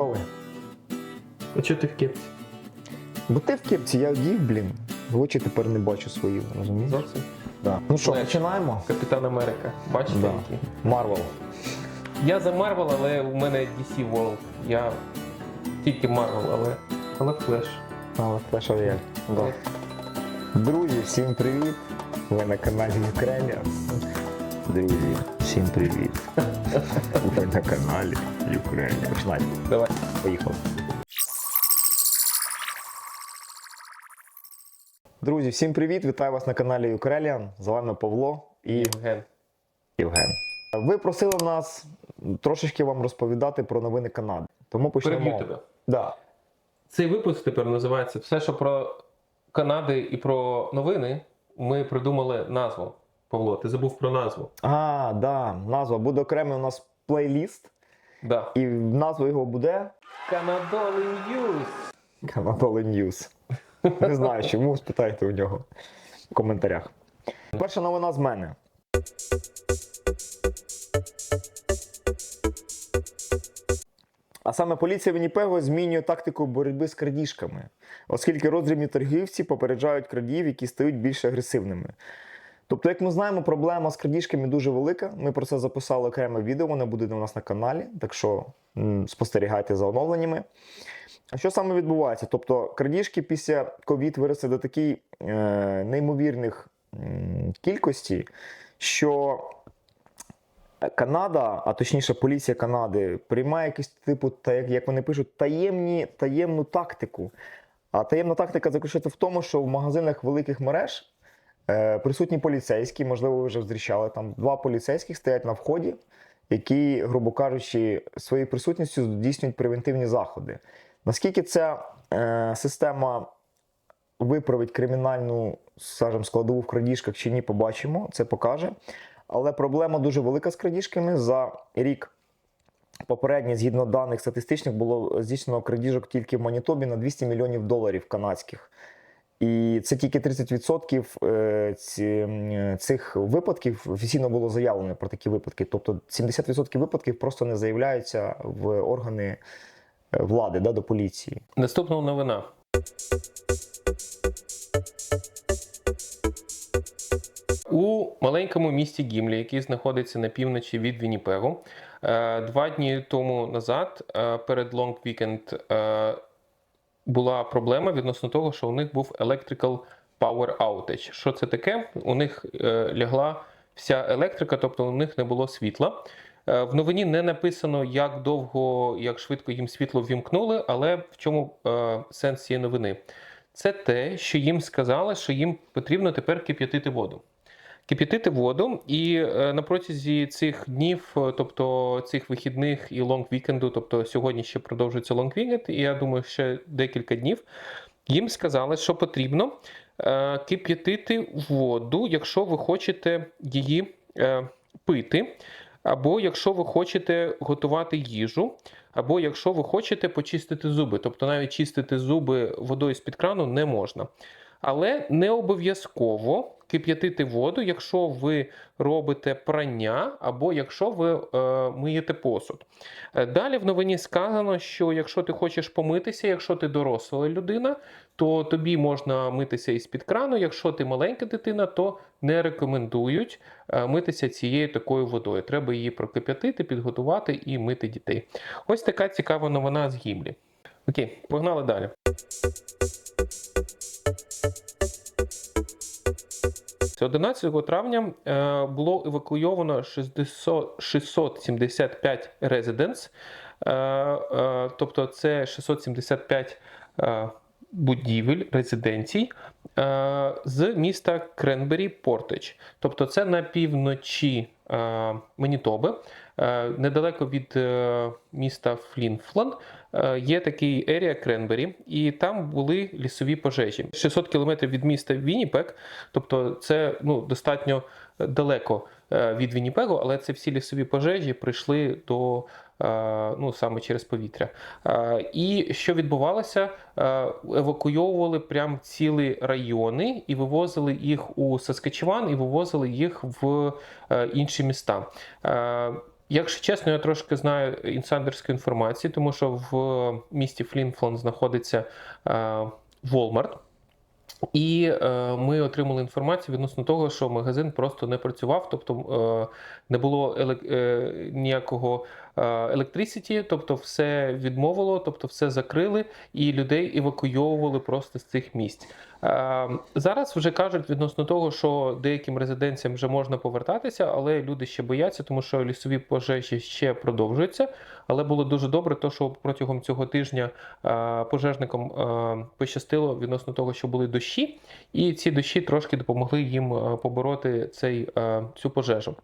готовий. А чого ти в кепці? Бо ти в кепці, я одів, блін. В очі тепер не бачу свої, розумієш? Зовсім? Да. Ну що, починаємо? Капітан Америка. Бачите, Да. який? Марвел. Я за Марвел, але у мене DC World. Я тільки Марвел, але. Але флеш. Але Clash Royale. Да. Друзі, всім привіт! Ви на каналі Ukrainian. Друзі, всім привіт. Ви на каналі Ukrainian. Починайте. Давай. Поїхали. Друзі, всім привіт! Вітаю вас на каналі Ukrainian. З вами Павло і Євген. Євген. Ви просили нас трошечки вам розповідати про новини Канади. Тому почнемо. Переб'ю тебе. Да. Цей випуск тепер називається Все, що про Канади і про новини. Ми придумали назву. Павло, ти забув про назву. А, да, назва буде окремий у нас плейліст, Да. і назва його буде Канадоли Ньюс. Канадоли News. Не знаю, чому спитайте у нього в коментарях. Перша новина з мене. А саме поліція Вінніпего змінює тактику боротьби з крадіжками, оскільки роздрібні торгівці попереджають крадіїв, які стають більш агресивними. Тобто, як ми знаємо, проблема з крадіжками дуже велика. Ми про це записали окреме відео, воно буде у нас на каналі, так що спостерігайте за оновленнями. А що саме відбувається? Тобто крадіжки після ковід виросли до такої е, неймовірних м, кількості, що Канада, а точніше поліція Канади, приймає якийсь типу, та як, вони пишуть, таємні, таємну тактику. А таємна тактика заключається в тому, що в магазинах великих мереж е, присутні поліцейські, можливо, ви вже зустрічали там два поліцейських стоять на вході, які, грубо кажучи, своєю присутністю здійснюють превентивні заходи. Наскільки ця е, система виправить кримінальну, скажімо, складову в крадіжках чи ні, побачимо, це покаже. Але проблема дуже велика з крадіжками. За рік попередній, згідно даних статистичних, було здійснено крадіжок тільки в Манітобі на 200 мільйонів доларів канадських. І це тільки 30% е, цих випадків офіційно було заявлено про такі випадки. Тобто 70% випадків просто не заявляються в органи е, влади да, до поліції. Наступна новина. У маленькому місті Гімлі, який знаходиться на півночі від Вінніпегу, е, два дні тому назад, перед Long Weekend, була проблема відносно того, що у них був electrical power outage. Що це таке? У них е, лягла вся електрика, тобто у них не було світла. Е, В новині не написано, як довго, як швидко їм світло ввімкнули, але в чому е, сенс цієї новини? Це те, що їм сказали, що їм потрібно тепер кип'ятити воду. Кип'ятити воду, і е, на протязі цих днів, е, тобто цих вихідних і лонг-вікенду, тобто сьогодні ще продовжується лонг-вікенд, і я думаю, ще декілька днів, їм сказали, що потрібно е, кип'ятити воду, якщо ви хочете її пити, або якщо ви хочете готувати їжу, або якщо ви хочете почистити зуби. Тобто навіть чистити зуби водою з-під крану не можна. Але не обов'язково кип'ятити воду, якщо ви робите прання або якщо ви е, миєте посуд. Е, Далі в новині сказано, що якщо ти хочеш помитися, якщо ти доросла людина, то тобі можна митися із-під крану. Якщо ти маленька дитина, то не рекомендують е, митися цією такою водою. Треба її прокип'ятити, підготувати і мити дітей. Ось така цікава новина з Гімлі. Окей, погнали далі. З 11 травня е, було евакуйовано 675 резиденс, е, е, тобто це 675 е, будівель, резиденцій з міста Кренбері Портич. Тобто це на півночі Манітоби, недалеко від міста Флінфлан. Е, Є такий ерія Кренбері, і там були лісові пожежі. 600 кілометрів від міста Вінніпек, тобто це ну, достатньо далеко е, від Вінніпегу, але це всі лісові пожежі прийшли до е, ну, саме через повітря. Е, І що відбувалося? Е, Евакуйовували прям цілі райони і вивозили їх у Саскачеван, і вивозили їх в е, інші міста. Е, Якщо чесно, я трошки знаю інсайдерської інформації, тому що в місті Флінфлон знаходиться е, Walmart. І е, ми отримали інформацію відносно того, що магазин просто не працював, тобто е, не було е, ніякого е, electricity, тобто все відмовило, тобто все закрили, і людей евакуйовували просто з цих місць. Е, зараз вже кажуть відносно того, що деяким резиденціям вже можна повертатися, але люди ще бояться, тому що лісові пожежі ще продовжуються. Але було дуже добре, то що протягом цього тижня е, пожежникам е, пощастило відносно того, що були дощі, і ці дощі трошки допомогли їм е, побороти цей, е, цю пожежу.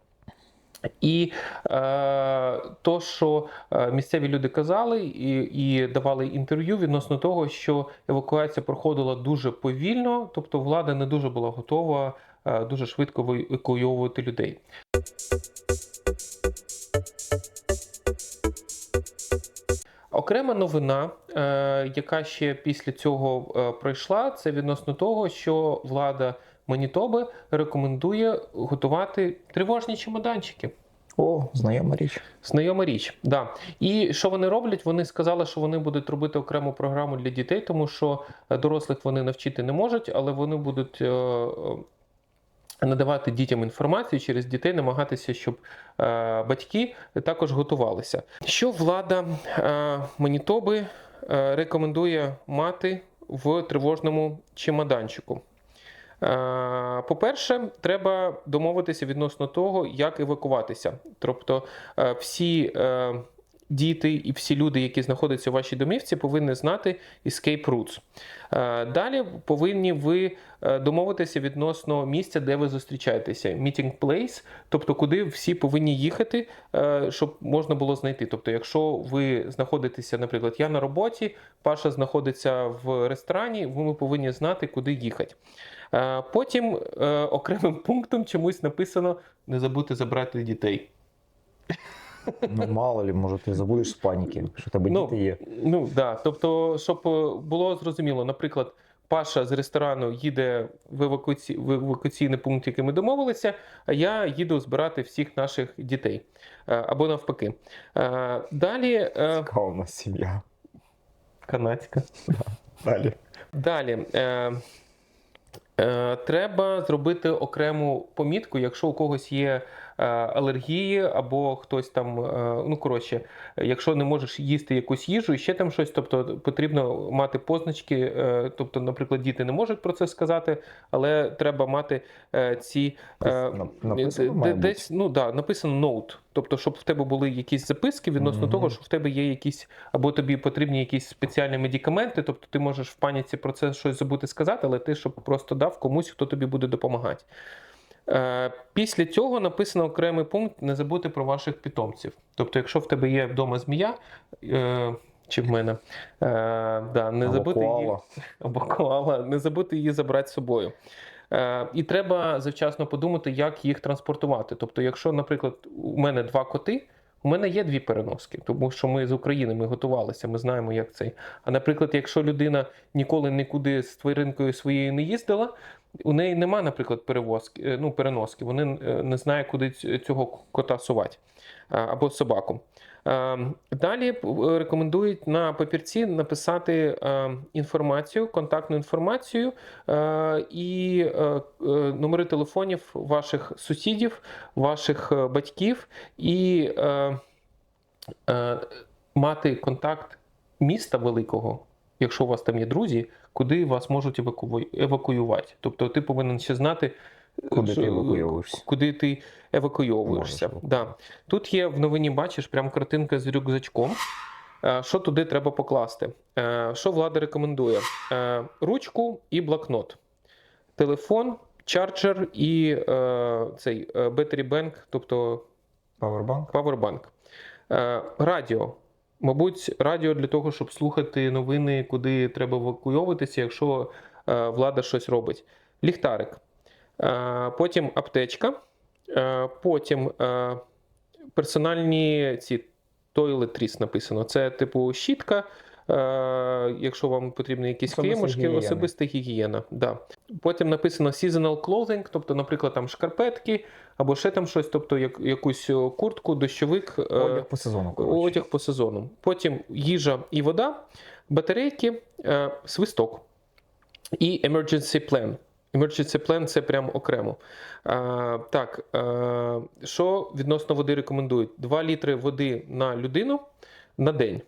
І е, то, що е, місцеві люди казали і, і давали інтерв'ю відносно того, що евакуація проходила дуже повільно, тобто влада не дуже була готова е, дуже швидко евакуйовувати людей. Окрема новина, е, яка ще після цього е, пройшла, це відносно того, що влада Манітоби рекомендує готувати тривожні чемоданчики. О, знайома річ. Знайома річ, да. І що вони роблять? Вони сказали, що вони будуть робити окрему програму для дітей, тому що е, дорослих вони навчити не можуть, але вони будуть. е, е, Надавати дітям інформацію через дітей, намагатися, щоб е, батьки також готувалися. Що влада е, Манітоби е, рекомендує мати в тривожному чемоданчику? Е, По-перше, треба домовитися відносно того, як евакуватися. Тобто е, всі е, діти і всі люди, які знаходяться у вашій домівці, повинні знати escape routes. Далі повинні ви домовитися відносно місця, де ви зустрічаєтеся. Meeting place, тобто куди всі повинні їхати, щоб можна було знайти. Тобто, якщо ви знаходитеся, наприклад, я на роботі, Паша знаходиться в ресторані, ви повинні знати, куди їхати. Е, Потім е, окремим пунктом чомусь написано не забудьте забрати дітей. Ну, мало ли, може, ти забудеш з паніки, що тебе Ну, діти є. Ну да, тобто, щоб е, було зрозуміло, наприклад, Паша з ресторану їде в, евакуаці... в евакуаційний пункт, який ми домовилися, а я їду збирати всіх наших дітей або навпаки. Далі Яка у нас сім'я. канадська. Далі. Далі. Е, треба зробити окрему помітку, якщо у когось є алергії, або хтось там, е, ну коротше, якщо не можеш їсти якусь їжу і ще там щось, тобто потрібно мати позначки. Е, тобто, наприклад, діти не можуть про це сказати, але треба мати е, ці. Е, написано, десь, ну да, написано note. Тобто, щоб в тебе були якісь записки відносно Мгм. того, що в тебе є якісь, або тобі потрібні якісь спеціальні медикаменти, тобто ти можеш в паніці про це щось забути сказати, але ти щоб просто дав комусь, хто тобі буде допомагати. Е, Після цього написано окремий пункт не забути про ваших питомців. Тобто, якщо в тебе є вдома змія, е, чи в мене, е, да, не забути її або коала, не забути її забрати з собою. І треба завчасно подумати, як їх транспортувати. Тобто, якщо, наприклад, у мене два коти, у мене є дві переноски, тому що ми з України ми готувалися, ми знаємо, як цей. А наприклад, якщо людина ніколи нікуди з тваринкою своєю не їздила, у неї нема, наприклад, перевозки, е, ну, переноски, вони е, не знає, куди цього кота сувати або собаку. Е, Далі е, рекомендують на папірці написати е, інформацію, контактну інформацію е, і е, е, номери телефонів ваших сусідів, ваших е, батьків, і е, е, мати контакт міста великого, якщо у вас там є друзі, куди вас можуть евакуювати. Тобто ти повинен ще знати, Куди що- ти евакуйовуєшся? Куди ти евакуйовуєшся. Да. Тут є в новині, бачиш, прям картинка з рюкзачком. Е, Що туди треба покласти? Е, Що влада рекомендує? Е, Ручку і блокнот, телефон, чарджер і е, цей е, battery bank, тобто павербанк. Е, Радіо. Мабуть, радіо для того, щоб слухати новини, куди треба евакуйовуватися, якщо е, влада щось робить. Ліхтарик. Е, Потім аптечка. Е, Потім персональні ці toiletries написано. Це типу щітка. Якщо вам потрібні якісь кремушки, особиста гігієна. Да. Потім написано seasonal clothing, тобто, наприклад, там шкарпетки або ще там щось, тобто як, якусь куртку, дощовик, е, Одяг по сезону. коротше. одяг по сезону. Потім їжа і вода, батарейки, е, свисток і emergency plan. Emergency plan це прям окремо. А, так, е, що відносно води рекомендують? 2 літри води на людину на день.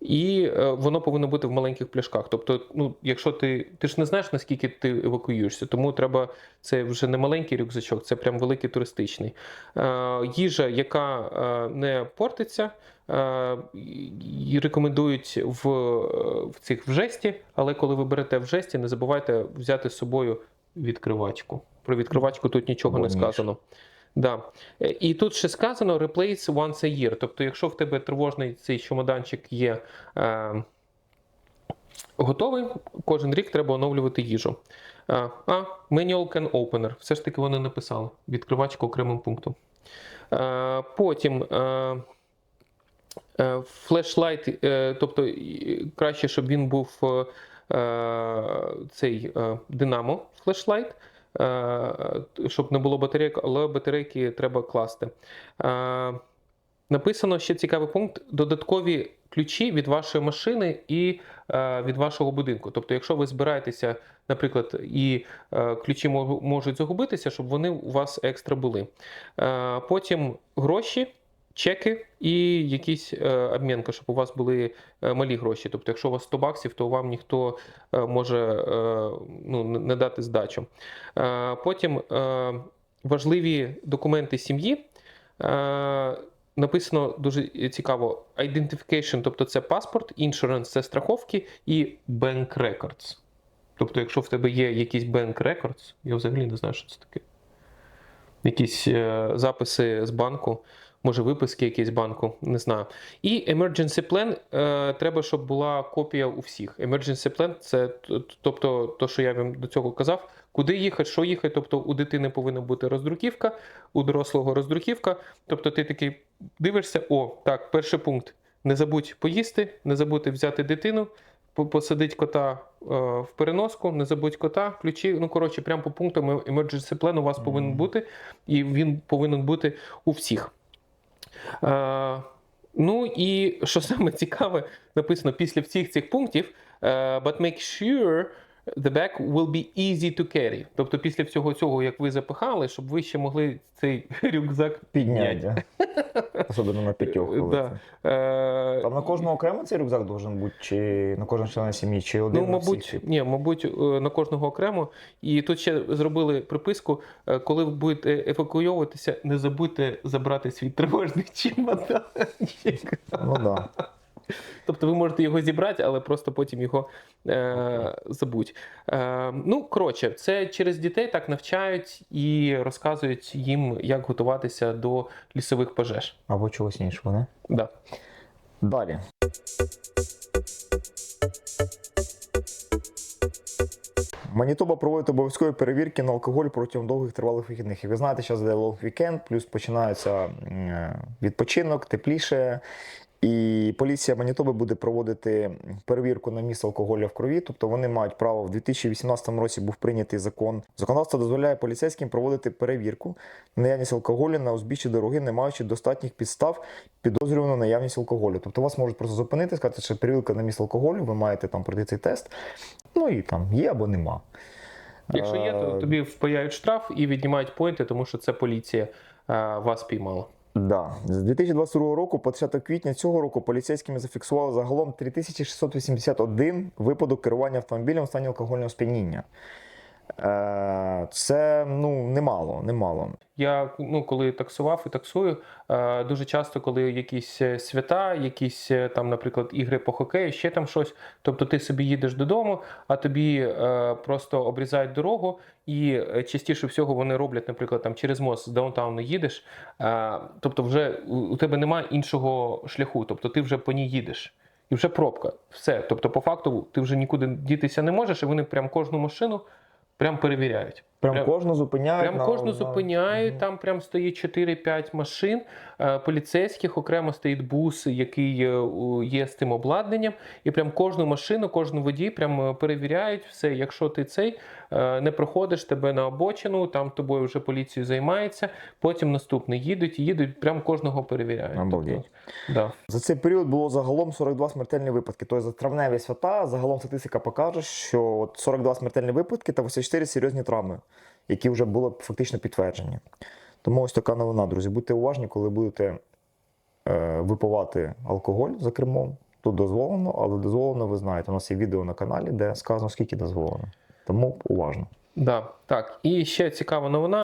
І е, воно повинно бути в маленьких пляшках. Тобто, ну, якщо ти, ти ж не знаєш, наскільки ти евакуюєшся, тому треба це вже не маленький рюкзачок, це прям великий туристичний. Е, їжа, яка е, не портиться, е, рекомендують в, е, в цих в жесті, але коли ви берете в жесті, не забувайте взяти з собою відкривачку. Про відкривачку тут нічого Або не ніж. Да. Е, І тут ще сказано replace once a year. Тобто, якщо в тебе тривожний цей чемоданчик є е, готовий, кожен рік треба оновлювати їжу. Е, а, manual can opener. Все ж таки вони написали. Відкривачка окремим пунктом. Е, потім. Е, Флешлайт, е, тобто краще, щоб він був е, цей динамо флешлайт, щоб не було батарейок, але батарейки треба класти. Е, Написано ще цікавий пункт: додаткові ключі від вашої машини і е, від вашого будинку. Тобто, якщо ви збираєтеся, наприклад, і е, ключі можуть загубитися, щоб вони у вас екстра були. Е, потім гроші. Чеки і якісь е, обмінка, щоб у вас були е, малі гроші. Тобто, якщо у вас 100 баксів, то вам ніхто е, може ну, не дати здачу. Потім важливі документи сім'ї. Написано дуже цікаво: identification, тобто це паспорт, insurance – це страховки, і bank records. Тобто, якщо в тебе є якісь bank records, я взагалі не знаю, що це таке. Якісь записи з банку, може виписки якісь банку, не знаю. І emergency plan е, треба, щоб була копія у всіх. Emergency plan це тобто, то, що я вам до цього казав, куди їхати, що їхати. Тобто у дитини повинна бути роздруківка, у дорослого роздруківка. Тобто ти такий дивишся, о, так, перший пункт. Не забудь поїсти, не забудь взяти дитину, по- посадить кота е, в переноску, не забудь кота, ключі. Ну, коротше, прямо по пунктам emergency plan у вас повинен бути, і він повинен бути у всіх. Е, ну і що саме цікаве, написано після всіх цих пунктів, е, but make sure the bag will be easy to carry. Тобто після всього цього, як ви запихали, щоб ви ще могли цей рюкзак Підняття. Особливо на п'ятьох. Е, Там на кожного окремо цей рюкзак должен бути, чи на кожного члена сім'ї, чи один Ну, мабуть, всіх? ні, мабуть, е, на кожного окремо. І тут ще зробили приписку: е, коли ви будете евакуйовуватися, не забудьте забрати свій тривожний чемоданчик. Ну да. Тобто ви можете його зібрати, але просто потім його е, забудь. Е, ну, коротше, це через дітей так навчають і розказують їм, як готуватися до лісових пожеж. Або чогось іншого, не? Да. Далі. Манітоба проводить обов'язкові перевірки на алкоголь протягом довгих тривалих вихідних. Як ви знаєте, зараз йде лонг вікенд, плюс починається е, відпочинок, тепліше. І поліція Манітоби буде проводити перевірку на місце алкоголю в крові. Тобто вони мають право в 2018 році був прийнятий закон. Законодавство дозволяє поліцейським проводити перевірку на наявність алкоголю на узбіччі дороги, не маючи достатніх підстав підозрювану наявність алкоголю. Тобто вас можуть просто зупинити, сказати, що перевірка на місце алкоголю, ви маєте там пройти цей тест. Ну і там є або нема. Якщо є, то Е, тобі впаяють штраф і віднімають поінти, тому що це поліція е, вас піймала. Да. З 2022 року по 10 квітня цього року поліцейськими зафіксували загалом 3681 випадок керування автомобілем в стані алкогольного сп'яніння. Е, Це ну, немало, немало. Я ну, коли таксував і таксую, е, дуже часто, коли якісь е, свята, якісь там, наприклад, ігри по хокею, ще там щось. Тобто ти собі їдеш додому, а тобі просто обрізають дорогу, і частіше всього вони роблять, наприклад, там через мост з даунтауну їдеш. Тобто, вже у тебе немає іншого шляху, тобто ти вже по ній їдеш. І вже пробка. Все. Тобто, по факту, ти вже нікуди дітися не можеш, і вони прям кожну машину прям перевіряють. Прям, Прям- кожну зупиняють. Прям на- кожну на- зупиняють, там прям стоїть 4-5 машин е, поліцейських, окремо стоїть бус, який е, є з тим обладнанням, і прям кожну машину, кожну водій прям е, перевіряють все. Якщо ти цей не проходиш тебе на обочину, там тобою вже поліцію займається, потім наступний їдуть, їдуть, прям кожного перевіряють. Обалдеть. Тобто, да. За цей період було загалом 42 смертельні випадки. Тобто за травневі свята загалом статистика покаже, що от 42 смертельні випадки та 84 серйозні травми, які вже були фактично підтверджені. Тому ось така новина, друзі. Будьте уважні, коли будете е, випивати алкоголь за кермом. Тут дозволено, але дозволено, ви знаєте, у нас є відео на каналі, де сказано, скільки дозволено. Тому уважно. Да, так. І ще цікава новина.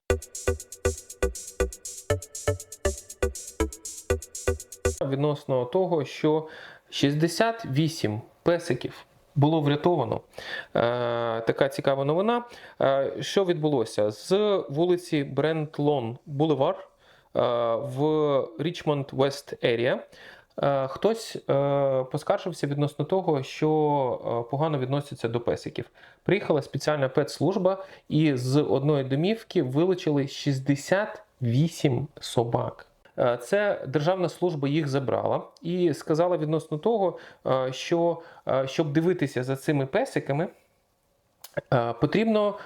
Відносно того, що 68 песиків було врятовано. Е, така цікава новина. Е, що відбулося? З вулиці Брентлон Бульвар е, в Річмонд Вест Ерія. Хтось поскаржився відносно того, що погано відносяться до песиків. Приїхала спеціальна педслужба і з одної домівки вилучили 68 собак. Е, Це державна служба їх забрала і сказала відносно того, е, що е, щоб дивитися за цими песиками, потрібно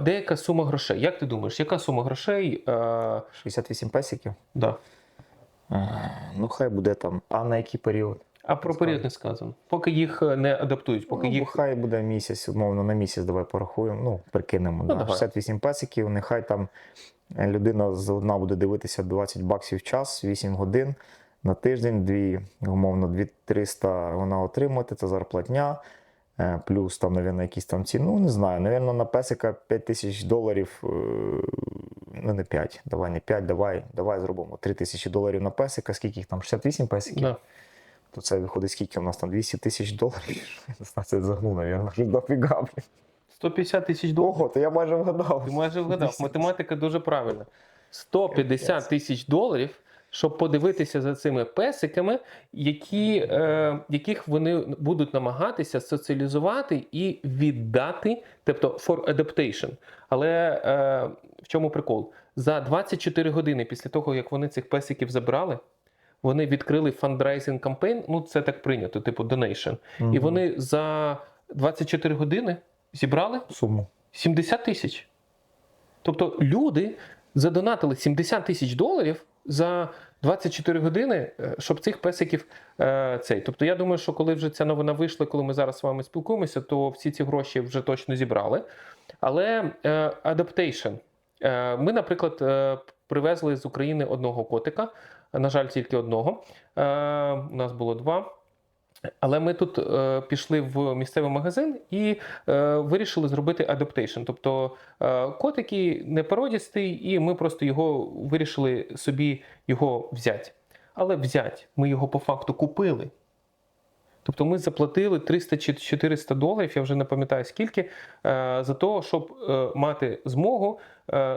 деяка сума грошей. Як ти думаєш, яка сума грошей? е, 68 песиків. Да. Ну, хай буде там. А на який період? А про період не сказано. Поки їх не адаптують, поки ну, їх Хай буде місяць, умовно, на місяць давай порахуємо. Ну, прикинемо. Ну, да. давай. 68 песиків, нехай там людина з одна буде дивитися 20 баксів в час, 8 годин на тиждень, дві, умовно, 2300 вона отримати, це зарплатня. Е, Плюс там, навірно, якісь там ціни. Ну, не знаю. Навірно, на песика 5 тисяч доларів. е, Ну, не 5, давай не 5, давай, давай зробимо 3 тисячі доларів на песика. Скільки їх там? 68 песиків? да. То це виходить, скільки у нас там 200 тисяч доларів. Я не знаю, це загнув, щось дофіга. блін. 150 тисяч доларів. Ого, то я майже вгадав. Ти майже вгадав. Математика дуже правильна. 150 тисяч доларів, щоб подивитися за цими песиками, які, е, яких вони будуть намагатися соціалізувати і віддати, тобто for adaptation. Але е, в чому прикол? За 24 години після того, як вони цих песиків забрали, вони відкрили фандрайзинг кампейн. Ну, це так прийнято, типу donation. І вони за 24 години зібрали суму. 70 тисяч. Тобто люди задонатили 70 тисяч доларів за 24 години, е, щоб цих песиків е, цей. Тобто, я думаю, що коли вже ця новина вийшла, коли ми зараз з вами спілкуємося, то всі ці гроші вже точно зібрали. Але е, adaptation. Е, ми, наприклад, е, привезли з України одного котика. На жаль, тільки одного. Е, у нас було два. Але ми тут е, пішли в місцевий магазин і е, вирішили зробити адаптейшн. Тобто е, котик який не породістий, і ми просто його вирішили собі його взяти. Але взяти, ми його по факту купили. Тобто ми заплатили 300 чи 400 доларів, я вже не пам'ятаю скільки, е, за те, щоб е, мати змогу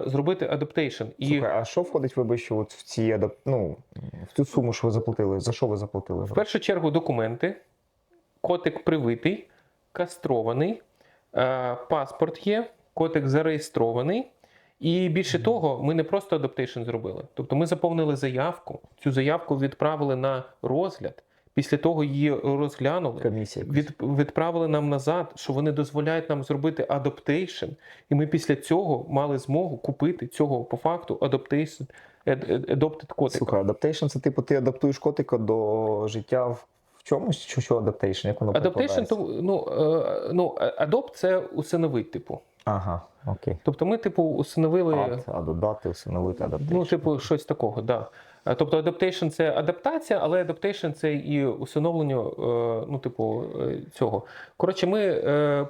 зробити адаптейшн. І Слухай, а що входить, вибач, що от в ці адап... ну, в цю суму, що ви заплатили? За що ви заплатили? В першу чергу документи, котик привитий, кастрований, е, паспорт є, котик зареєстрований. І більше того, ми не просто адаптейшн зробили. Тобто ми заповнили заявку, цю заявку відправили на розгляд. Після того її розглянули, Комісія. від, відправили нам назад, що вони дозволяють нам зробити адаптейшн. І ми після цього мали змогу купити цього по факту адаптейшн, adopted котика. Слухай, адаптейшн це типу ти адаптуєш котика до життя в, в чомусь? Чи що адаптейшн? Як воно Адаптейшн, то ну, е, ну адопт це усиновить, типу. Ага, окей. Тобто ми, типу, усиновили. А додати, усиновити адаптейшн. Ну, типу, щось такого, да. Е, Тобто адаптейшн це адаптація, але адаптейшн це і усиновлення, е, ну, типу, е, цього. Коротше, ми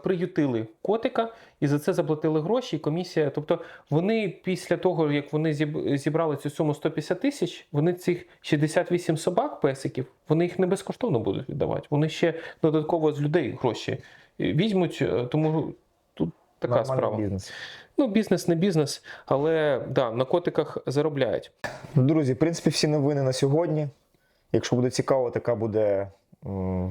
приютили котика і за це заплатили гроші. І комісія, тобто, вони після того, як вони зібрали цю суму 150 тисяч, вони цих 68 собак, песиків, вони їх не безкоштовно будуть віддавати. Вони ще додатково з людей гроші візьмуть, тому тут така Нормальний справа. бізнес. Ну, бізнес не бізнес, але да, на котиках заробляють. Друзі, в принципі, всі новини на сьогодні. Якщо буде цікаво, така буде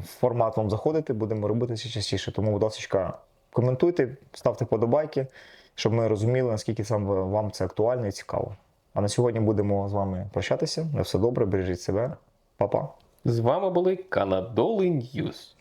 формат вам заходити, будемо робити це частіше. Тому, будь ласка, коментуйте, ставте подобайки, щоб ми розуміли, наскільки саме вам це актуально і цікаво. А на сьогодні будемо з вами прощатися. На все добре, бережіть себе. Па-па. З вами були Канадоли Ньюз.